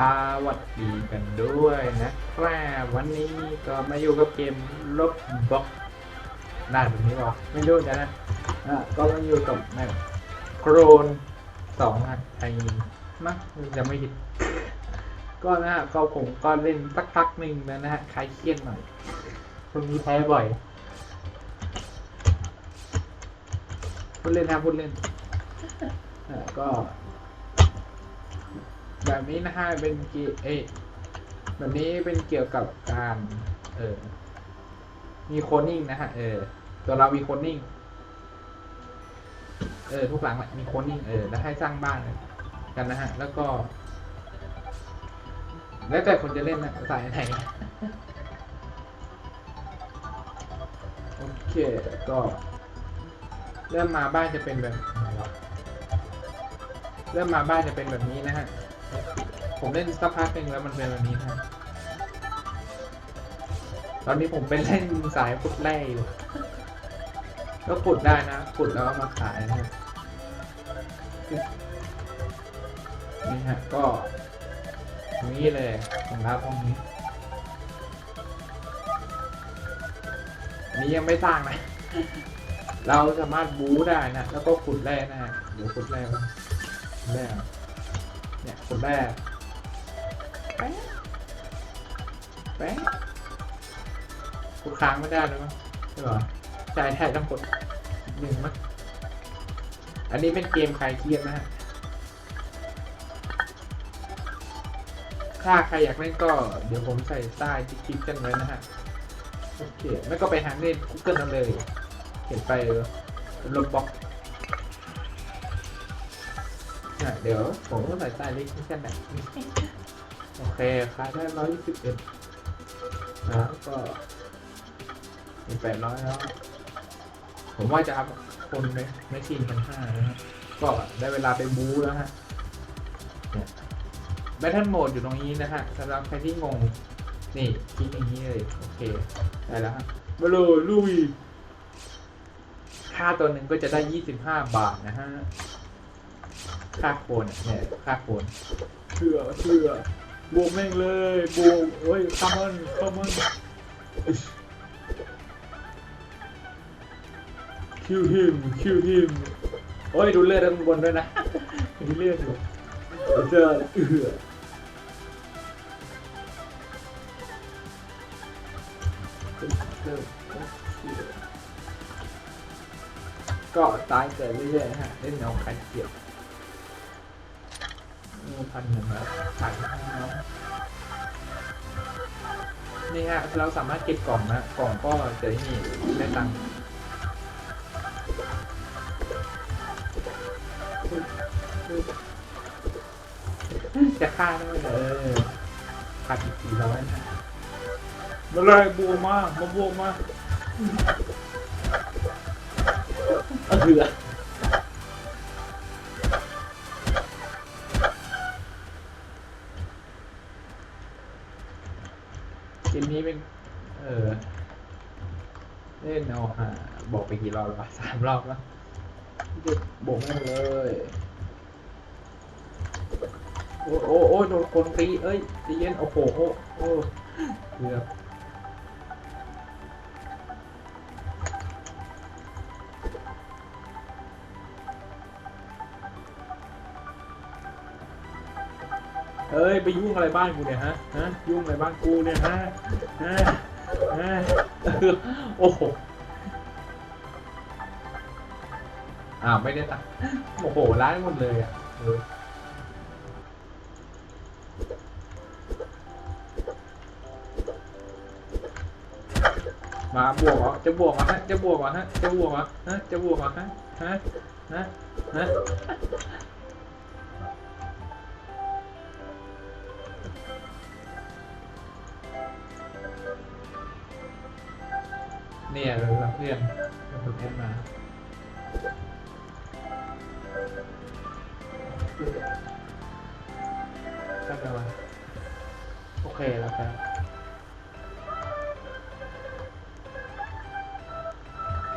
สวัสดีกันด้วยนะครับวันนี้ก็มาอยู่กับเกมลบบล็อกได้แบบนี้บอกไม่รู้จะนะอะก็มาอยู่กับแมปโครนสองอะไอ้มั้งจะไม่ผิดก็นะฮะก็ผมก็เล่นสักพักหนึ่งแล้วนะฮะคลายเครียดหน่อยช่วงนี้แพ้บ่อยพูดเล่นนะพูดเล่นอะก็ แบบนี้นะฮะเป็นเกี่ยเอยแบบนี้เป็นเกี่ยวกับการ เออ มีโคดนิ่งนะฮะ เออ ตัวเรามีโคดนิ่ง เออ ทุกหลังแหละมีโคดนิ่ง เออ แล้วให้สร้างบ้านกันนะฮะ แล้วก็ แล้วแต่คนจะเล่นนะสายไหน โอเค ก็ เริ่มมาบ้านจะเป็นแบบ เริ่มมาบ้านจะเป็นแบบนี้นะฮะ ผมเล่นสักพักหนึ่งแล้วมันเป็นแบบนี้นะฮะตอนนี้ผมเป็นเล่นสายขุดแร่อยู่ ก็ขุดได้นะขุดแล้วมาขายนะฮะนี่ฮะก็อย่างนี้เลยของรับห้องนี้นี้ยังไม่สร้างนะ เราสามารถบู๊ได้นะ แล้วก็ขุดแร่นะฮะเดี๋ยวขุดแร่ก่อนแร่ ก่อนเนี่ยขุดแร่แป๊ะแป๊ะขุดค้างไม่ได้เลยมั้งใช่เหรอใช่ใช่ต้องกดหนึ่งมั้งอันนี้เป็นเกมคลายเครียดนะฮะถ้าใครอยากเล่นก็เดี๋ยวผมใส่ใต้ที่คลิปกันไว้นะฮะ โอเค ไม่ก็ไปหาเล่น Google เอาเลยเขียนไปลบบ็อก เดี๋ยวผมก็ใส่ใต้ลิงก์กันนะโอเคค่าได้ร้อยยี่สิบเอ็ดแล้วก็มีแปดร้อยแล้วผมว่าจะอัพคนในในทีมพันห้านะฮะก็ได้เวลาไปบู๊แล้วฮะแบทเทิลโหมดอยู่ตรงนี้นะฮะสำหรับใครที่งง นี่คลิกอย่างนี้เลย โอเค ได้แล้วฮะมาเลยลุยค่าตัวหนึ่งก็จะได้ยี่สิบห้าบาทนะฮะ ค่าโคนเนี่ยค่าโคนเชื่อเชื่อบวกแม่งเลยบวกเฮ้ยข้ามันข้ามันคิวฮิมคิวฮิมโอ้ยดูเลือดด้านบนด้วยนะมีเลือดอยู่เจอเอือก็ตายเกิดเรื่อยๆนะฮะเล่นเอาใครเกี่ยว พันหนึ่งแล้วพันแล้วนี่ฮะเราสามารถเก็บกล่องนะกล่องก็จะนี่ได้ตังค์จะฆ่าได้เออขาดอีกสี่ร้อยนะมาเลยบวกมามาบวกมาเออ เกมนี้เป็น เออ เล่นเอาหาบอกไปกี่รอบแล้ววะสามรอบแล้วเด็กบอกไม่งเลย โอ้โอ้โอ้โดนคนตีเอ้ยใจเย็นโอ้โหโอ้โอ้เกือบ อ้ยไปยุ่งอะไรบ้านกูเนี่ยฮะฮะยุ่งอะไรบ้านกูเนี่ยฮะฮะฮะโอ้โหอ้าวไม่ได้ตังค์โอ้โหร้ายหมดเลยอะมาบวกเหรอจะบวกเหรอฮะจะบวกเหรอฮะจะบวกเหรอฮะจะบวกเหรอฮะฮะฮะฮะ เนี่ยเรารับเพื่อนเราคนแอดมาทำอะไรวะโอเคแล้วครับ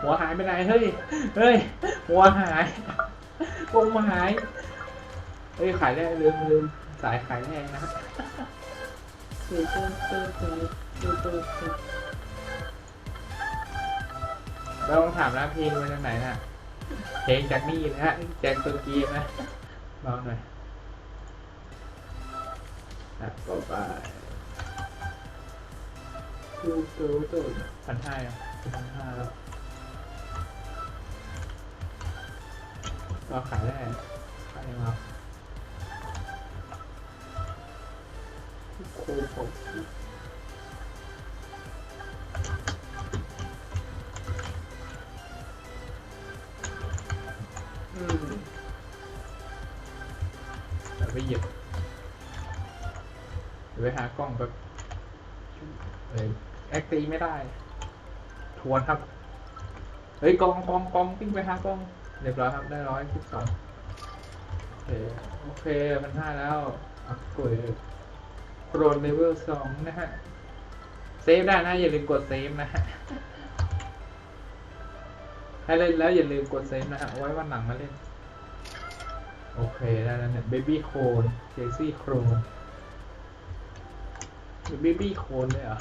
หัวหายไปไหนเฮ้ย เฮ้ย หัวหายวงมาหาย เฮ้ย ขายได้ลืมลืมสายขายแรงนะฮะ เราลองถามนะเพลงมาจากไหนนะเพลงจากนี่นะฮะจากตัวเกมนะลองหน่อยอะต่อไปตูตูตูพันห้าอะพันห้าแล้วเราขายได้ขายยังไงโคโค หากล้องแบบเอ้ยแอคตีไม่ได้ ทวนครับ เฮ้ยกองกองกองปิ้งไปหากล้องเรียบร้อยครับได้ร้อยสิบสองโอเคโอเคพันห้าแล้วอัพกดโปรเลเวลสองนะฮะ เซฟได้นะ อย่าลืมกดเซฟนะฮะให้เล่นแล้วอย่าลืมกดเซฟนะฮะเอาไว้วันหลังมาเล่น โอเค ได้แล้วเนี่ยเบบี้โคนเจซี่โครน เบบี้โคนเลยเหรอ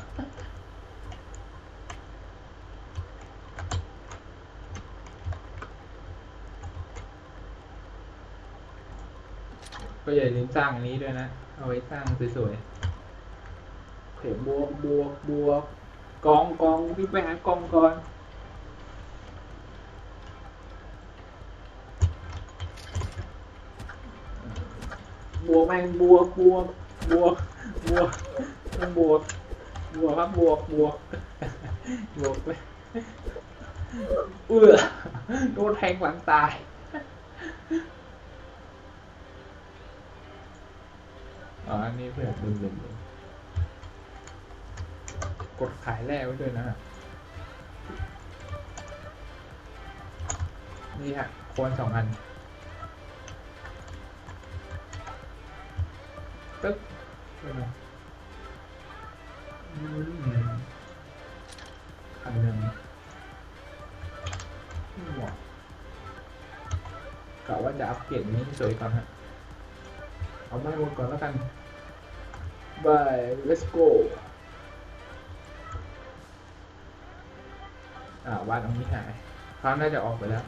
ก็อย่าลืมสร้างอันนี้ด้วยนะ เอาไว้สร้างสวยๆเข็มบวกบวกบวกกองกองวิ่งไปหากองก่อนบวกแม่งบวกบวกบวกบวก บวก บวกครับบวกบวก บวกไปเอื้อโดนแทงหลังตายอ๋ออันนี้เพื่อนลืมลืมลืมกดขายแร่ไว้ด้วยนะ นี่ฮะโคนสองอันตึ๊บไปหน่อย อืมอันหนึ่งหมวกะว่าจะอัปเกรดนี้สวยก่อนฮะ เอาไม้หมดก่อนแล้วกัน บาย let's go อ่าวาดตรงนี้หายเขาน่าจะออกไปแล้ว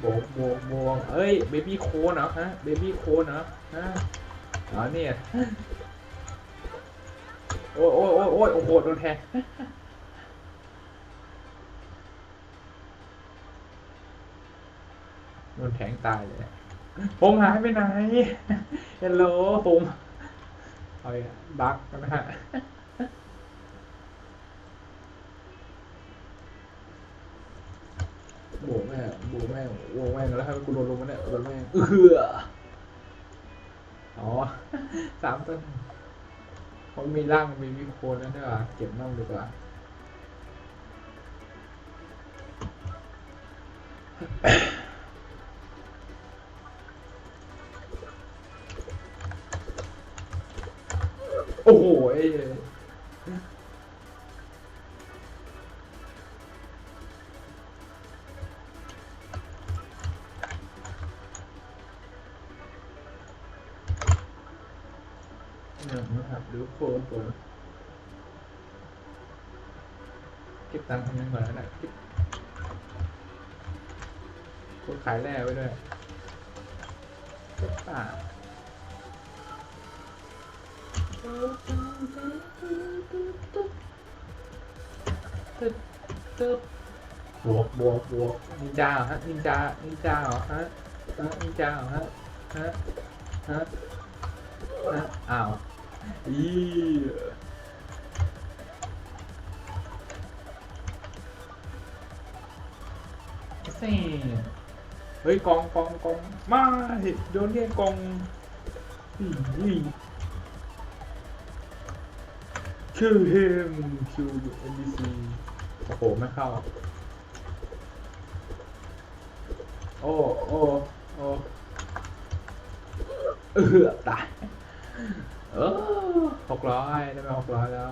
โบกโบกโบกเอ้ย เบบี้โคนเหรอฮะ เบบี้โคนเหรอฮะอ๋อเนี่ย อ้ยโอ้ยโอ้ยโอ้ยโอ้โหโดนแทงโดนแทงตายเลยผมหายไปไหนเฮลโหลผมเอาอีกบักนะฮะโบกแม่งโบกแม่งโบกแม่งแล้วให้กูโดนลงมาเนี่ยโดนแม่งเอืออ๋อสามต้น เขามีร่างมีวิโคนแล้วเนี่ยเก็บน่องดีกว่า เนี่ยนะครับดูโฟนโฟนเก็บตังค์ทำยังไงก่อนนะเก็บกดขายแร่ไว้ด้วยเก็ป่าตึ๊ดตึ๊ดบวกบวกบวกนินจาฮะนินจานินจาเหรอฮะฮะนินจาเหรอฮะฮะฮะฮะอ้าว อีเซ่เฮ้ยกองกองกองมาโดนเรียกกองอีอีคิวฮิมคิวเอ็นบีซีโอ้โหไม่เข้าโอ้โอ้โอ้เออตาย เออหกร้อยได้ไปหกร้อยแล้ว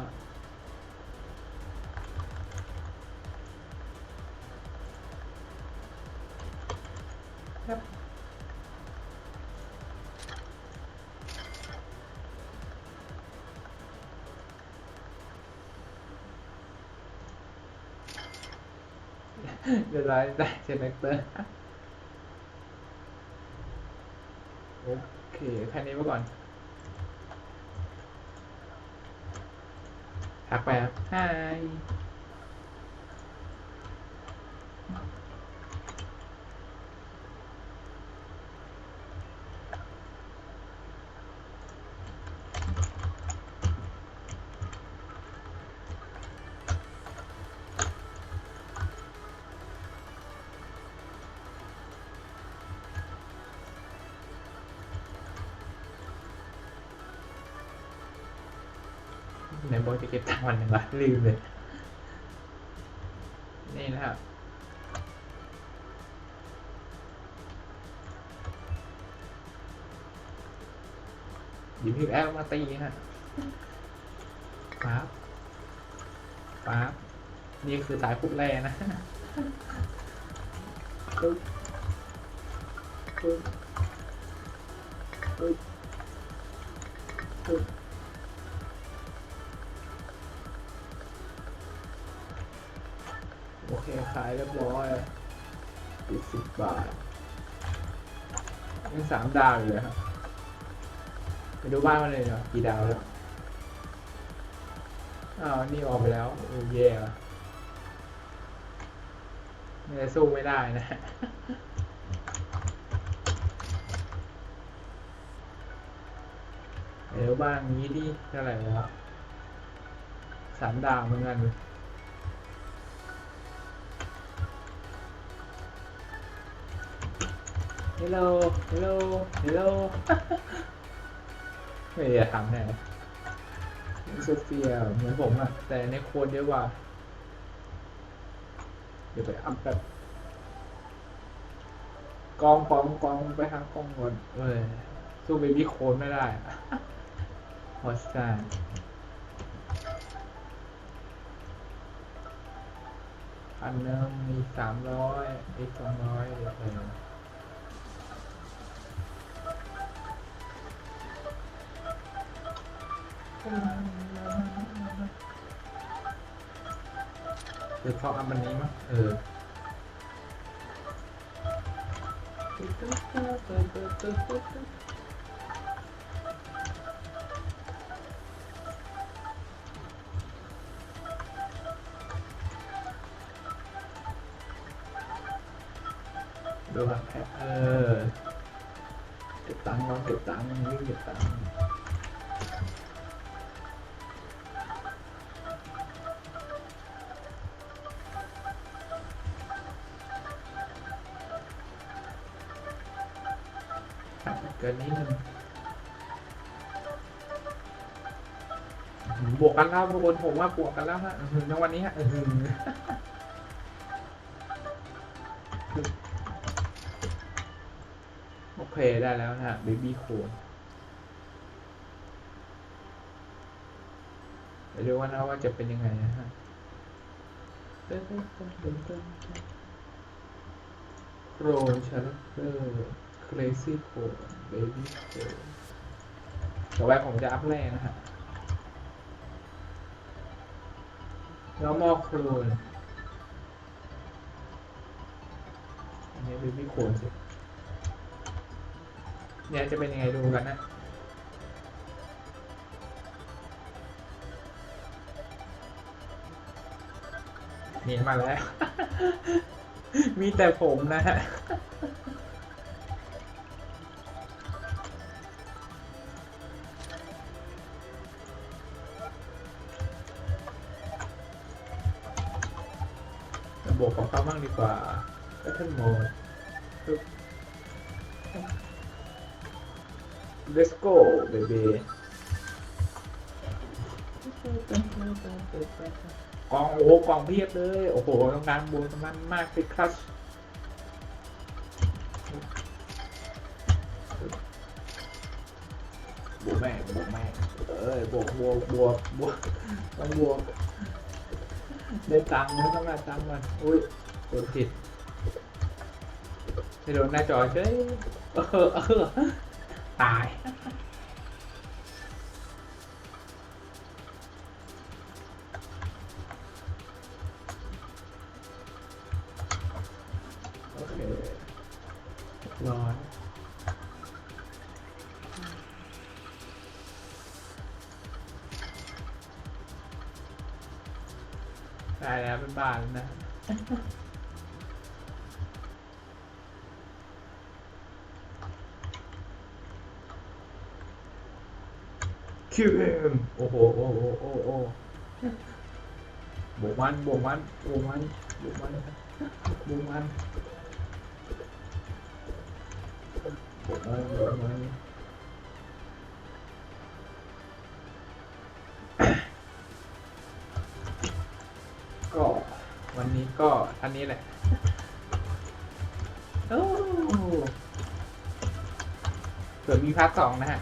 เรียบร้อได้เชนเนกเตอร์โอเคแค่นี้ไว้ก่อน ทักไนบอกจะเก็บตังค์วันหนึ่งวะลืมเลย นี่นะครับหยิบพิวแอลมาตีฮะปั๊บปั๊บนี่คือสายพุกแร่นะปึ๊บปึ๊บปึ๊บปึ๊บ เคขายเรียบร้อยอีกสิบบาทยังสามดาวอยู่เลยครับไปดูบ้านมันเลยเนาะกี่ดาวแล้ว อ้าว นี่ออกไปแล้วโอ้แย่ว่ะไม่ได้สู้ไม่ได้นะเดี๋ยวบ้านนี้ดิเท่าไหร่แล้วสามดาวเหมือนกันฮัลโหลฮัลโหลฮัลโหลไม่ได้ทำแน่โซเฟียเหมือนผมอะแต่ในโค้ดเยอะกว่า เดี๋ยวไปอัพแบบกองกองกองไปทางกองก่อนเอ้ยสู้เบบี้โค้ดไม่ได้ฮอสตาอันนึงมีสามร้อยอีกสองร้อยเออคือเขาเอามันนี้มั้งเออดูครั บเออเก็บตังค์ก่อนเก็บตัง เกินนิดนึงบวกกันแล้วทุกคนผมว่าบวกกันแล้วฮะในวันนี้ฮะอื้อหือโอเคได้แล้วนะฮะเบบี้โคนเดี๋ยวดูว่านะว่าจะเป็นยังไงนะฮะโครชาร์เตอร์ crazy code baby code ต่อไปผมจะอัพแรกนะฮะ normal clone อันนี้ baby code สิเนี่ยจะเป็นยังไงดูกันนะนี่มาแล้ว มีแต่ผมนะฮะ ระบบของเขาบ้างดีกว่า Battle Mode ปึ๊บ Let's go baby กอง โอ้โหกองเพียบเลย โอ้โหต้องการบูตรงนั้นมากสิครัชบวกแม่บวกแม่เอ้ยบวกบวกบวกบวกต้องบวก ได้ตังค์ไม่ต้องการตังค์มันอุ้ยโดนผิดไปโดนหน้าจอเฉยเออเออตายโอเครอ ได้แล้วเป็นบ้านแล้วนะคิวเอ็มโอ้โหโอ้โหโอ้โหบวกมันบวกมันบวกมันบวกมันบวกมันบวกมันบวกมัน ก็ท่านนี้แหละโอ้เผื่อมีพาร์ทสองนะฮะ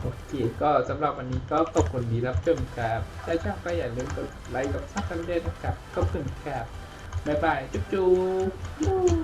โอเค ก็สำหรับวันนี้ก็ขอบคุณที่รับชมครับถ้าชอบก็อย่าลืมกดไลค์กับซับสไครต์ด้วยนะครับขอบคุณครับบ๊ายบาย จุ๊บจุ๊บ